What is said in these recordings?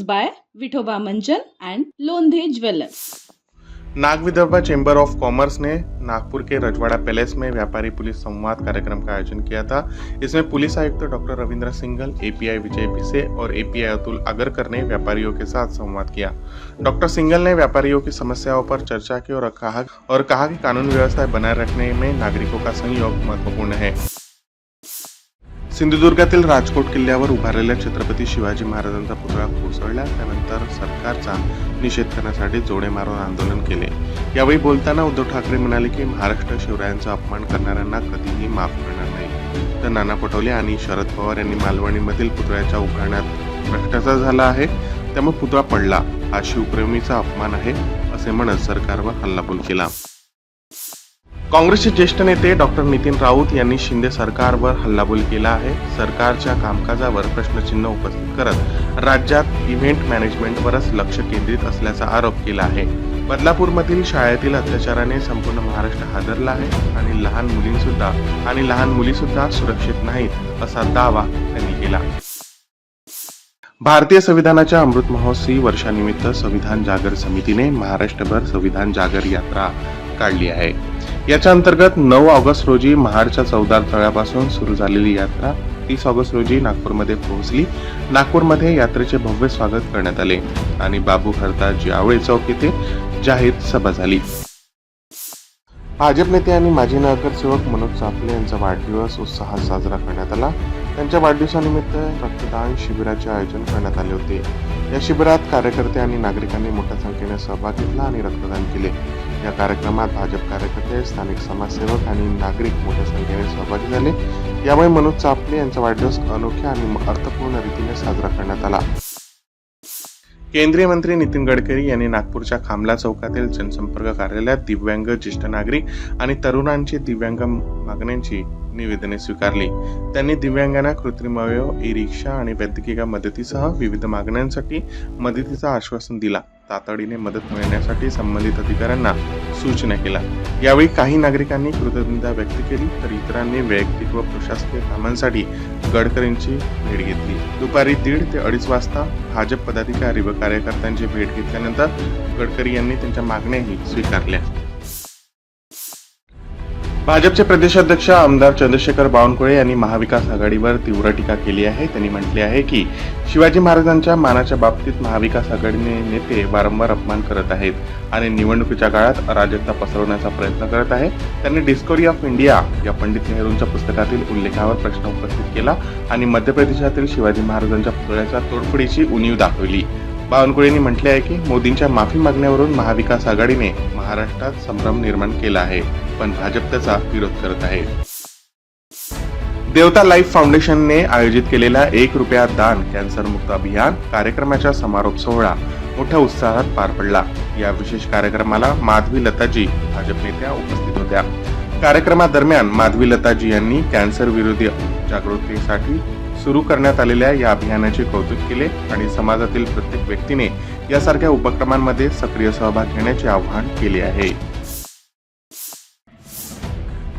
Sponsors by Vithoba Manjan and Londhe Jewelers. Nag Vidarbha chamber of commerce ने नागपुर के रजवाड़ा palace में व्यापारी police संवाद कार्यक्रम का आयोजन किया था। इसमें पुलिस आयुक्त डॉक्टर रविंद्र सिंघल, एपीआई विजय भिसे और एपीआई अतुल अगरकर ने व्यापारियों के साथ संवाद किया। डॉक्टर सिंघल ने व्यापारियों की समस्याओं पर चर्चा की और कहा और कहा कि कानून व्यवस्था बनाए रखने में नागरिकों का सहयोग महत्वपूर्ण है। सिंधुदुर्गातील राजकोट किल्ल्यावर उभारलेल्या छत्रपती शिवाजी महाराजांचा पुतळा कोसळला. त्यानंतर सरकारचा निषेध करण्यासाठी जोडे मारून आंदोलन केले. यावेळी बोलताना उद्धव ठाकरे म्हणाले की महाराष्ट्र शिवरायांचा अपमान करणाऱ्यांना कधीही माफ करणार नाही. तर नाना पटोले आणि शरद पवार यांनी मालवणीमधील पुतळ्याच्या उभारण्यात भ्रष्टाचार झाला आहे. त्यामुळे पुतळा पडला. हा शिवप्रेमीचा अपमान आहे असे म्हणत सरकारवर हल्लाबोल केला. काँग्रेसचे ज्येष्ठ नेते डॉक्टर नितीन राऊत यांनी शिंदे सरकारवर हल्लाबोल केला आहे. सरकारच्या कामकाजावर प्रश्नचिन्ह उपस्थित करत राज्यात इव्हेंट मॅनेजमेंटवरच लक्ष केंद्रित असल्याचा आरोप केला आहे. बदलापूरमधील शाळेतील अत्याचाराने संपूर्ण महाराष्ट्र हादरला आहे आणि लहान मुलींसुद्धा आणि लहान मुलीसुद्धा सुरक्षित नाहीत असा दावा त्यांनी केला. भारतीय संविधानाच्या अमृत महोत्सवी वर्षानिमित्त संविधान जागर समितीने महाराष्ट्रभर संविधान जागर यात्रा काढली आहे. याच्या अंतर्गत नऊ ऑगस्ट रोजी महाडच्या चौदार तळ्यापासून सुरू झालेली यात्रा तीस ऑगस्ट रोजी नागपूरमध्ये पोहोचली. नागपूरमध्ये यात्रेचे भव्य स्वागत करण्यात आले आणि बाबू हरदास जावळे चौक येथे जाहीर सभा झाली. भाजप नेते आणि माजी नगरसेवक मनोज चाफले यांचा वाढदिवस उत्साहात साजरा करण्यात आला. त्यांच्या वाढदिवसानिमित्त रक्तदान शिबिराचे आयोजन करण्यात आले होते. या शिबिरात कार्यकर्ते आणि नागरिकांनी मोठ्या संख्येने सहभाग घेतला आणि रक्तदान केले. या कार्यक्रमात भाजप कार्यकर्ते स्थानिक समाजसेवक आणि नागरिक मोठ्या संख्येने सहभागी झाले. यामुळे मनोज चापले यांचा वाढदिवस अनोख्या आणि अर्थपूर्ण रीतीने साजरा करण्यात आला. केंद्रीय मंत्री नितीन गडकरी यांनी नागपूरच्या खामला चौकातील जनसंपर्क कार्यालयात दिव्यांग ज्येष्ठ नागरिक आणि तरुणांची दिव्यांग मागण्यांची निवेदने स्वीकारली. त्यांनी दिव्यांगांना कृत्रिम अवयव ई रिक्षा आणि वैद्यकीय मदतीसह विविध मागण्यांसाठी मदतीचं आश्वासन दिला. तातडीने मदत मिळण्यासाठी संबंधित अधिकाऱ्यांना सूचना केला यावेळी काही नागरिकांनी कृतज्ञता व्यक्त केली तर इतरांनी वैयक्तिक व प्रशासकीय कामांसाठी गडकरींची भेट घेतली. दुपारी दीड ते अडीच वाजता भाजप पदाधिकारी व कार्यकर्त्यांची भेट घेतल्यानंतर गडकरी यांनी त्यांच्या मागण्याही स्वीकारल्या. भाजपचे प्रदेशाध्यक्ष आमदार चंद्रशेखर बावनकुळे यांनी महाविकास आघाडीवर तीव्र टीका केली आहे. त्यांनी म्हटले आहे की शिवाजी महाराजांच्या मानाच्या बाबतीत महाविकास आघाडीने नेते वारंवार अपमान करत आहेत आणि निवडणुकीच्या काळात अराजकता पसरवण्याचा प्रयत्न करत आहे त्यांनी डिस्कवरी ऑफ इंडिया या पंडित नेहरूंच्या पुस्तकातील उल्लेखावर प्रश्न उपस्थित केला आणि मध्य प्रदेशातील शिवाजी महाराजांच्या पुतळ्याच्या तोडफोडीची उणीव दाखवली. बावनकुळेंनी म्हटले आहे की मोदींच्या माफी मागण्यावरून महाविकास आघाडीने महाराष्ट्रात संभ्रम निर्माण केला आहे. पण भाजप त्याचा विरोध करत आहे. देवता लाईफ फाउंडेशनने आयोजित केलेल्या एक रुपया दान कॅन्सर मुक्त अभियान कार्यक्रमाचा समारोप सोहळा मोठ्या उत्साहात पार पडला. या विशेष कार्यक्रमाला माधवी लताजी भाजप नेत्या उपस्थित होत्या. कार्यक्रमादरम्यान माधवी लताजी यांनी कॅन्सर विरोधी जागृतीसाठी सुरू करण्यात आलेल्या या अभियानाचे कौतुक केले आणि समाजातील प्रत्येक व्यक्तीने यासारख्या उपक्रमांमध्ये सक्रिय सहभाग घेण्याचे आवाहन केले आहे.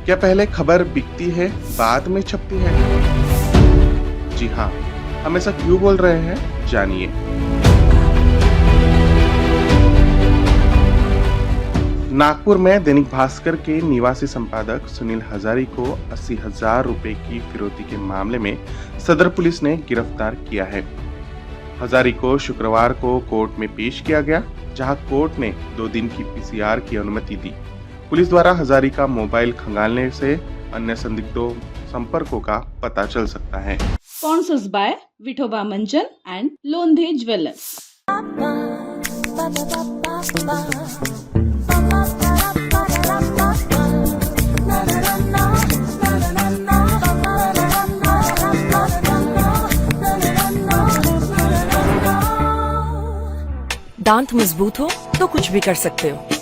क्या पहले खबर बिकती है, बाद में छपती है? जी हाँ हम ऐसा क्यों बोल रहे हैं, जानिए। नागपुर में दैनिक भास्कर के निवासी संपादक सुनील हजारी को अस्सी हज़ार रुपए की फिरौती के मामले में सदर पुलिस ने गिरफ़्तार किया है। हजारी को शुक्रवार को कोर्ट में पेश किया गया, जहाँ कोर्ट ने दो दिन की पीसीआर की अनुमति दी। पुलिस द्वारा हजारी का मोबाइल खंगालने से अन्य संदिग्धों संपर्कों का पता चल सकता है Sponsors by Vithoba Manjan and Londhe Jewelers. दांत मज़बूत हो तो कुछ भी कर सकते हो